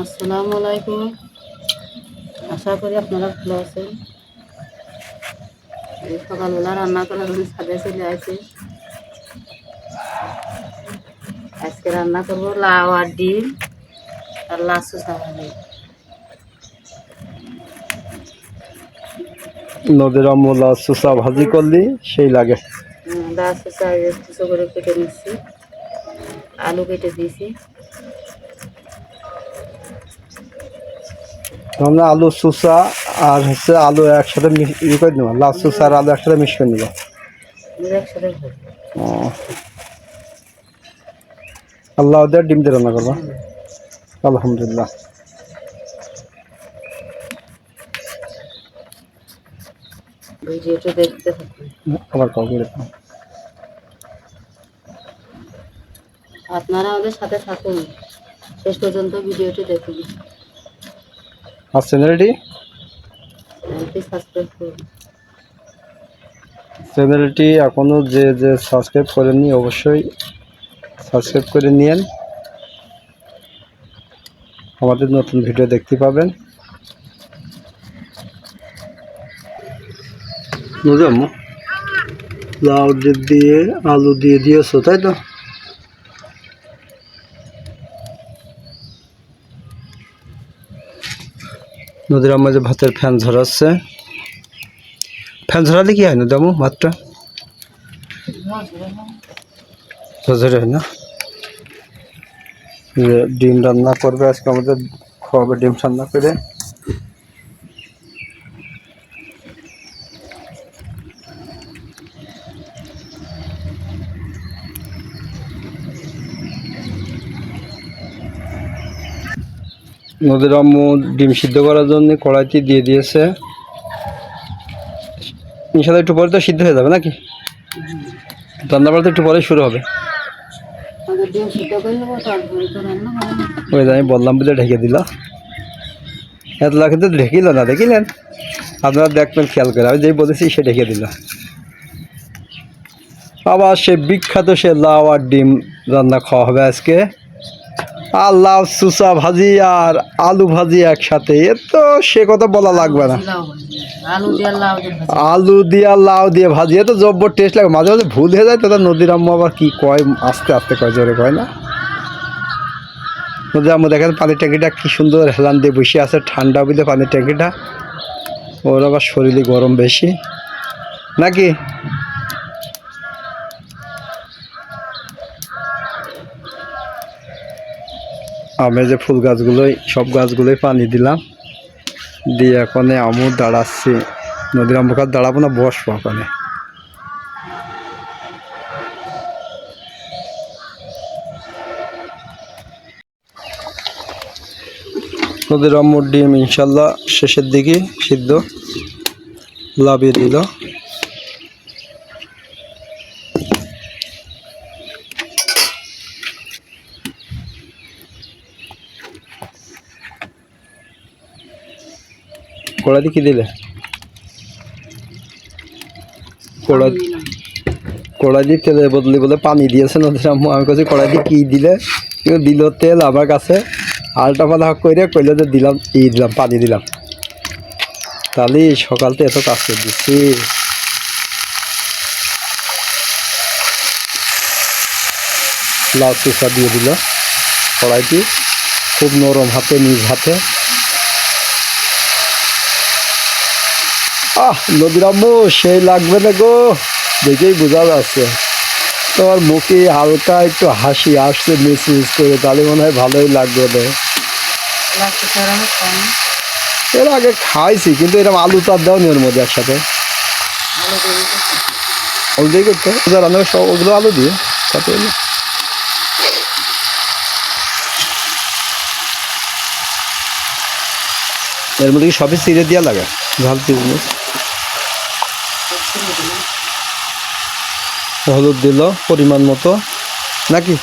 আসসালামু আলাইকুম আশা করি আপনারা ভালো আছেন। এই সকালবেলা রান্না করার জন্য ছাদে চলে আসি। আজকে রান্না করব লাউ আর ডিম আর লাসু চাওয়ালি নদীর আমলা সুসা ভাজি করলি সেই লাগে। চাই কিছু করে কেটে নিচ্ছি। আলু কেটে দিয়েছি। আমরা আলু সুসা আর হচ্ছে আলু একসাথে মিশ- ই করে নেব লাল সুসা আর আলু একসাথে মিক্স করে নেব। আল্লাহ ওদের ডিম দিয়ে রান্না করব। আলহামদুলিল্লাহ। আপনারা আমাদের সাথে থাকুন। শেষ পর্যন্ত ভিডিওটি দেখুন। আর চ্যানেলটি চ্যানেলটি এখনও যে যে সাবস্ক্রাইব করেননি, অবশ্যই সাবস্ক্রাইব করে নিয়েন। আমাদের নতুন ভিডিও দেখতে পাবেন। বুঝলাম লাউ দিয়ে, আলু দিয়ে দিয়েছ, তাই তো? নদীর মাঝে ভাতের ফ্যান ঝরাচ্ছে। ফ্যান ঝরালে কি হয় না দামু ভাতটা হয় না। ডিম রান্না করবে আজকে আমাদের, খাওয়াবে ডিম রান্না করে। নদীর আম্মু ডিম সিদ্ধ করার জন্য কড়াইতে দিয়ে দিয়েছে। ইনশাল্লাহ একটু পরে তো সিদ্ধ হয়ে যাবে নাকি? রান্না বাড়া তো একটু পরে শুরু হবে। ওই আমি বললাম বলে ঢেকে দিল। এত লাখ কিন্তু ঢেকিল না দেখিলেন? আপনারা দেখবেন খেয়াল করে আমি যেই বলেছি সে ঢেকে দিল। আবার সে বিখ্যাত সে লাউ আর ডিম রান্না খাওয়া হবে আজকে। আর লাউ সুসা ভাজি আর আলু ভাজি একসাথে এ তো সে কথা বলা লাগবে না। আলু দিয়ে লাউ দিয়ে ভাজি। আলু আর লাউ দিয়ে ভাজি এ তো জব্বর টেস্ট লাগে মাঝে মাঝে ভুল হয়ে যায় তো নদীর আম্মু আবার কি কয় আস্তে আস্তে কয় জোরে কয় না? নদীর আম্মু দেখেন পানির ট্যাঙ্কিটা কি সুন্দর হেলান দিয়ে বসে আছে ঠান্ডা বুঝলে পানির ট্যাঙ্কিটা। ওর আবার শরীরে গরম বেশি। নাকি? আমি যে ফুল গাছগুলোই, সব গাছগুলোই পানি দিলাম। দিয়ে এখন আমু দাঁড়াচ্ছি। নদীর আমুখার দাঁড়াবো না, বসবো ওখানে নদীর আম্মুর ডিম ইনশাল্লাহ শেষের দিকে সিদ্ধ। লাভিয়ে দিল। কড়া দিয়ে কি দিলে? কড়া কড়া দিয়ে তেলের বদলে বলে পানি দিয়েছে নদীর আম্মু। আমি কাছে কড়াই দিয়ে কী দিলে? কেউ দিল তেল আমার কাছে আলটা পালা করে কইলে যে দিলাম ই দিলাম পানি দিলাম। তাহলে সকালতে এত কাজ করে দিচ্ছি লাউ চুষা দিয়ে দিল কড়াইটি খুব নরম হাতে নিজ হাতে। আহ নদীর আম্মু সেই লাগবে না গো। দেখেই বোঝা যাচ্ছে। তোমার মুখে হালকা একটু হাসি আসছে মিস মিস করে তাহলে মনে হয় ভালোই লাগবে না। এর আগে খাইছি কিন্তু এরকম আলু তার দাও নি ওর মধ্যে একসাথে। দিয়ে করতে রান্না ওগুলো আলু দিয়ে এর মধ্যে কি সবই চিড়ে দেওয়া লাগে? ঝাল চিড়ে হলুদ দিল পরিমাণ মতো। নাকি।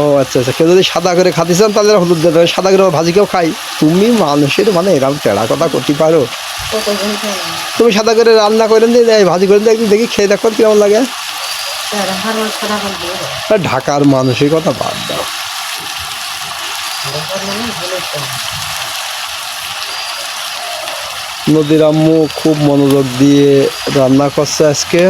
ও আচ্ছা আচ্ছা। কেউ যদি সাদা করে খাতে চান তাহলে হলুদ দিতে হবে সাদা করে ভাজি কেউ খাই তুমি মানুষের মানে এরকম টেড়া কথা করতে পারো। তুমি সাদা করে রান্না করে দিয়ে ভাজি করে দিয়ে একদিন দেখি খেয়ে দেখো কেমন লাগে। ঢাকার মানসিকতা বাদ দাও। মানে নদীর আম্মু খুব মনোযোগ দিয়ে রান্না করছে আজকে।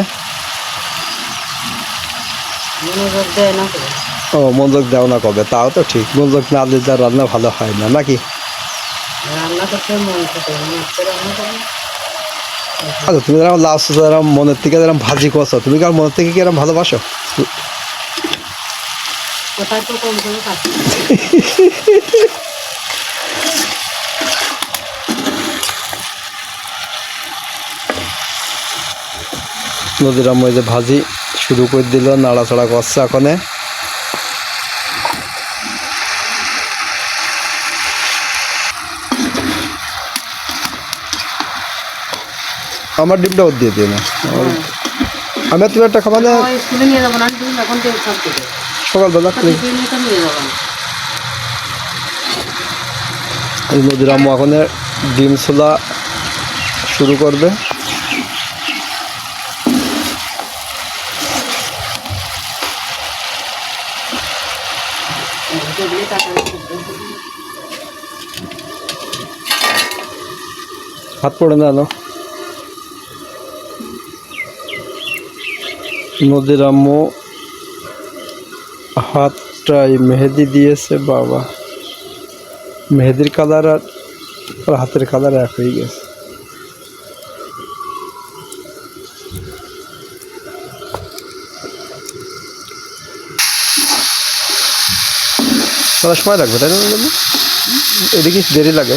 ও মনোযোগ দাও না কবে? তাও তো ঠিক। মনোযোগ না দিলে রান্না ভালো হয় না নাকি? রান্না করতে মন থাকে মাছটা রান্না করে আচ্ছা তুমি যেরকম লাস্ট যেরকম মনের থেকে যেরকম ভাজি করছ তুমি কি মনের থেকে কি এরকম ভালোবাসো? কোথায় তো কম করে কাছে নদীর আম্মু এই যে ভাজি শুরু করে দিল নাড়াচাড়া করছে এখনে। আমার ডিমটা ওর দিয়ে দিও না। আমার- আমি তুমি একটা খাবার না ওই স্কুলে নিয়ে যাব না তুমি এখন তো সব থেকে সকালবেলা খালি নিয়ে যাব। এই নদীর আম্মু এখন ডিম ছোলা শুরু করবে। হাত পড়ে না? নদীর আম্মু হাতটাই মেহেদি দিয়েছে, বাবা। মেহেদির কালার আর হাতের কালার এক হয়ে গেছে। সময় লাগবে, তাই না? এদিকে দেরি লাগে।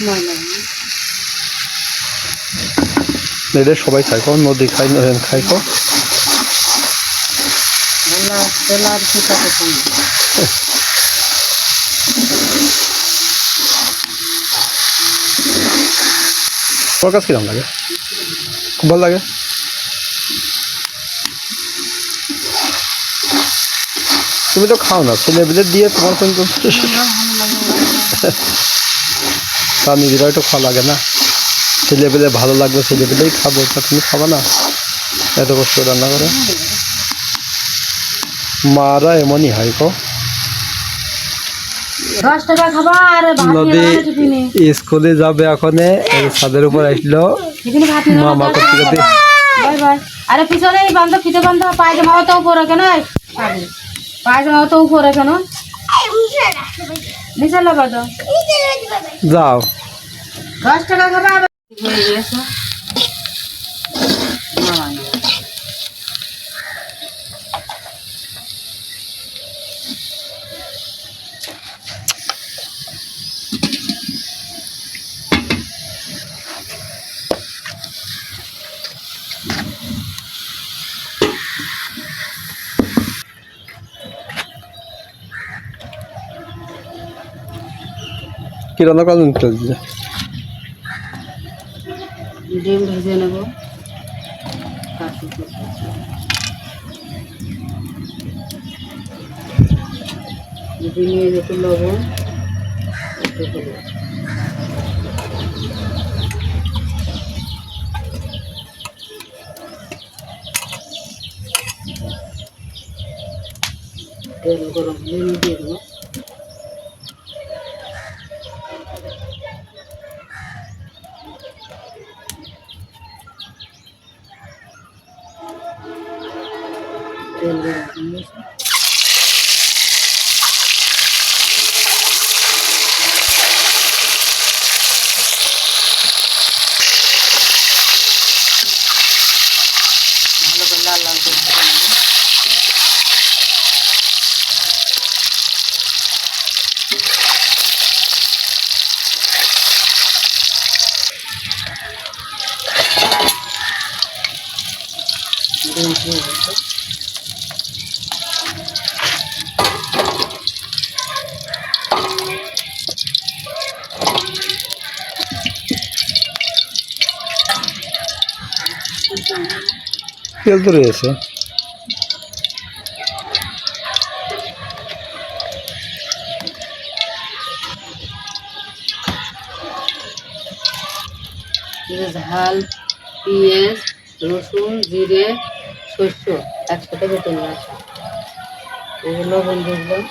লাগে সবাই খাই কো নদী খাই নরেন খাই কো তোর কাছে কিরম লাগে? খুব ভালো লাগে? তুমি তো খাও না ছেলেবেলে দিয়ে তোমার কিন্তু তা নিজেরা একটু খাওয়া লাগে না। ছেলেবেলে ভালো লাগবে ছেলেবেলেই খাব তা তুমি খাবা না। এত কষ্ট রান্না করে। মারা এমনই হয় কো নদী স্কুলে যাবে এখন ছাদের উপর আসলো। টিফিনে ভাত নিয়ে মা মা করতে করতে আরে পিছনে এই বান্ধব ফিতে বান্ধব পায়জামাও তো উপরে কেন এই, পায়জামাও তো উপরে কেন নিচে লাগা তো যাও। দশ টাকা খাবা রান্না করেন চলছে ডিম ভেজে নেব। তেল গরম আমি দিয়ে দেবো তেল গরম হয়ে গেছে। ভালো করে লাল লাল করে ভেজে নেব। ডিম হয়ে। তেল তো রয়েছে ঝাল পেঁয়াজ রসুন জিরে শস্য একসাথে বেটে নিয়ে আসা এই যে লবণ দিলাম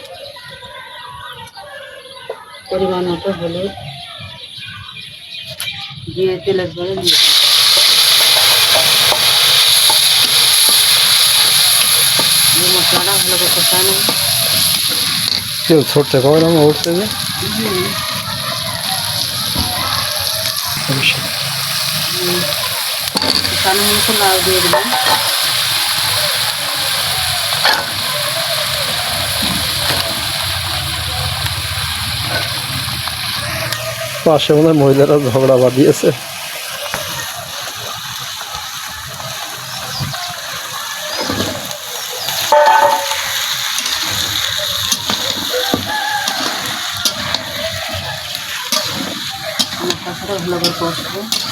পরিমাণ মতো হলুদ দিয়ে তেলের পরে দিয়ে দিলাম। এই মশলাটা ভালো করে কষানো কেউ ছড়ছে খবর আমার উঠছে যে? কষানো মতো লাউ দিয়ে দিলাম। পাশে মনে মহিলারা ঝগড়া বাঁধিয়েছে। ভালো করে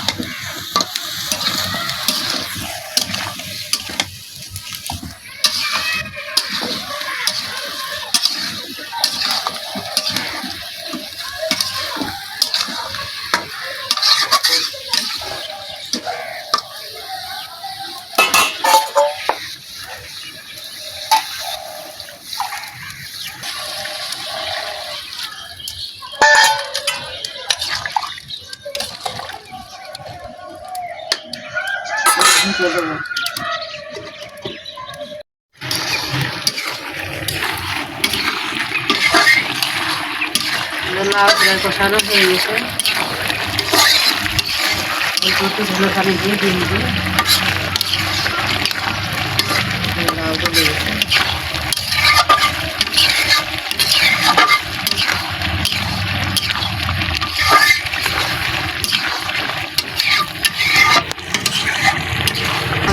কষানো হয়ে গেছে। অল্প একটু ঝোলো পানি দিয়ে দিয়ে দিবি লাউ গলে গেছে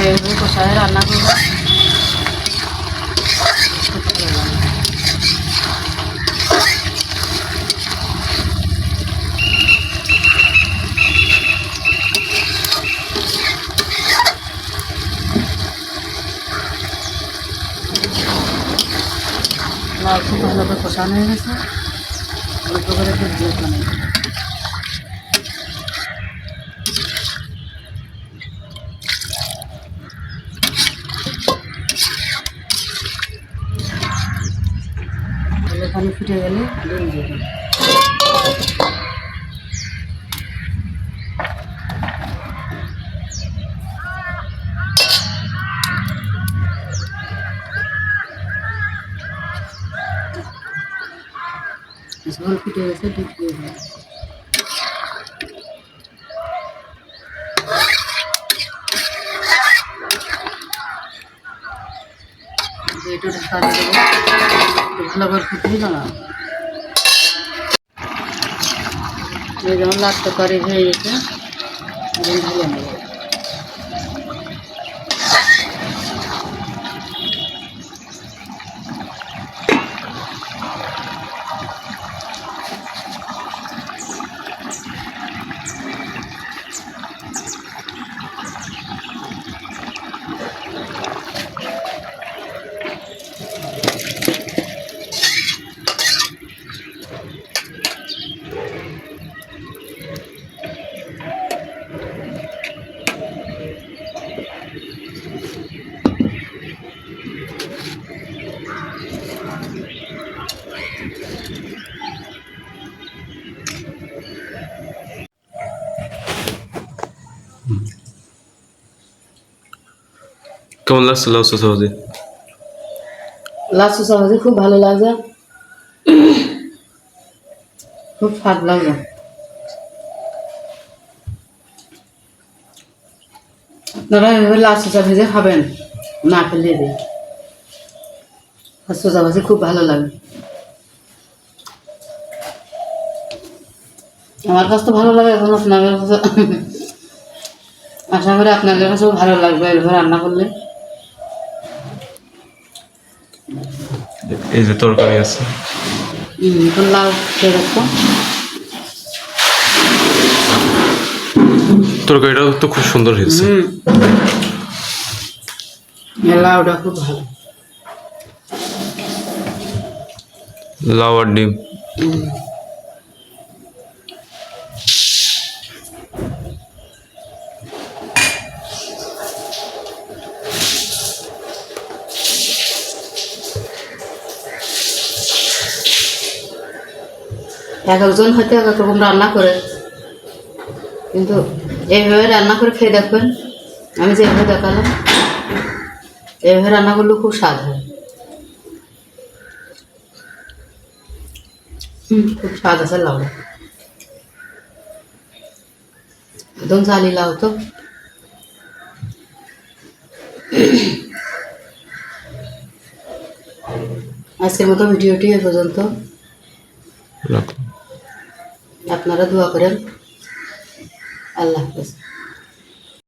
এইভাবে কষায় রান্না করব লাউ খুব ভালোভাবে কষানো হয়ে গেছে। অল্প করে একটু পানি ফুটে গেলে ঝোল ফুটে গেছে ডিম দিয়ে দেবো। করে যেমন হয়ে গেছে কেমন লাগছে লাউ চোষা ভাজি লাস্ট সমাজে খুব ভালো লাগে খুব স্বাদ লাগে আপনারা এভাবে লাল সোজা ভেজে খাবেন, না খেলে দিয়ে সোজা ভাজি খুব ভালো লাগে। আমার কাছে তো ভালো লাগে, এখন আপনাদের কাছে আশা করি আপনাদের কাছেও ভালো লাগবে এভাবে রান্না করলে। এই যে তরকারি আছে। লাউ দেখো তরকারিটা তো খুব সুন্দর হয়েছে। লাউটা খুব ভালো। লাউ আর ডিম। এক একজন হয়তো এক এক রকম রান্না করে। কিন্তু এইভাবে রান্না করে খেয়ে দেখবেন, আমি যেভাবে দেখালাম এইভাবে রান্না করলে খুব স্বাদ হয়। হুম, খুব স্বাদ আছে লাউ। একদম জালি লাউ তো। আজকের মতো ভিডিওটি এ পর্যন্ত। রাখো আপনারা দোয়া করেন। আল্লাহ হাফেজ।